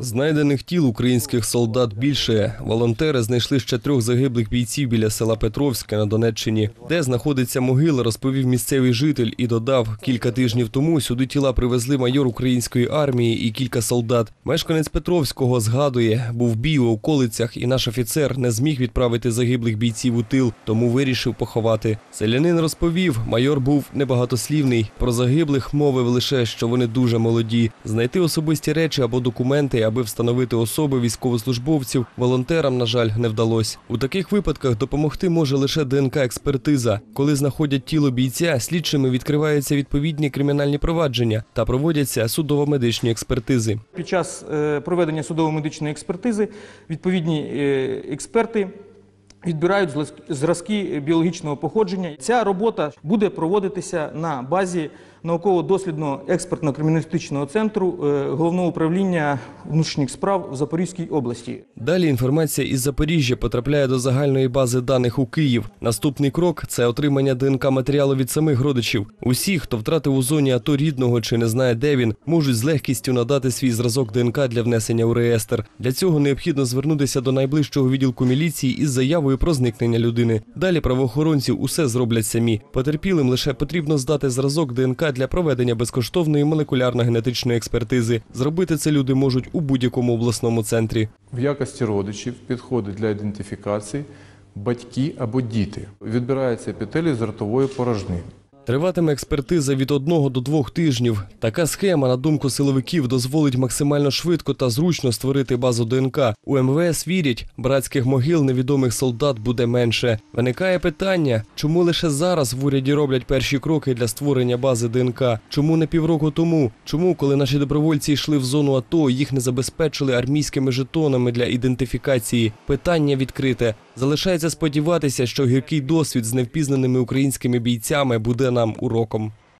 Знайдених тіл українських солдат більше. Волонтери знайшли ще трьох загиблих бійців біля села Петровське на Донеччині, де знаходиться могила, розповів місцевий житель і додав, кілька тижнів тому сюди тіла привезли майор української армії і кілька солдат. Мешканець Петровського згадує, був бій у околицях, і наш офіцер не зміг відправити загиблих бійців у тил, тому вирішив поховати. Селянин розповів, майор був небагатослівний. Про загиблих мовив лише, що вони дуже молоді. Знайти особисті речі або документи, аби встановити особи військовослужбовців, волонтерам, на жаль, не вдалося. У таких випадках допомогти може лише ДНК-експертиза. Коли знаходять тіло бійця, слідчими відкриваються відповідні кримінальні провадження та проводяться судово-медичні експертизи. Під час е, проведення судово-медичної експертизи відповідні е, експерти відбирають зразки біологічного походження. Ця робота буде проводитися на базі науково-дослідного експертно-криміналістичного центру е, головного управління внутрішніх справ в Запорізькій області. Далі інформація із Запоріжжя потрапляє до загальної бази даних у Київ. Наступний крок це отримання ДНК матеріалу від самих родичів. Усі, хто втратив у зоні АТО рідного чи не знає, де він, можуть з легкістю надати свій зразок ДНК для внесення у реєстр. Для цього необхідно звернутися до найближчого відділку міліції із заявою про зникнення людини. Далі правоохоронці усе зроблять самі. Потерпілим лише потрібно здати зразок ДНК для проведення безкоштовної молекулярно-генетичної експертизи. Зробити це люди можуть у будь-якому обласному центрі. В якості родичів підходить для ідентифікації батьки або діти. Відбирається епітелій з ротової порожнини. Триватиме експертиза від одного до двох тижнів. Така схема, на думку силовиків, дозволить максимально швидко та зручно створити базу ДНК. У МВС вірять, братських могил невідомих солдат буде менше. Виникає питання, чому лише зараз в уряді роблять перші кроки для створення бази ДНК? Чому не півроку тому? Чому, коли наші добровольці йшли в зону АТО, їх не забезпечили армійськими жетонами для ідентифікації? Питання відкрите. Залишається сподіватися, що гіркий досвід з невпізнаними українськими бійцями буде нам уроком.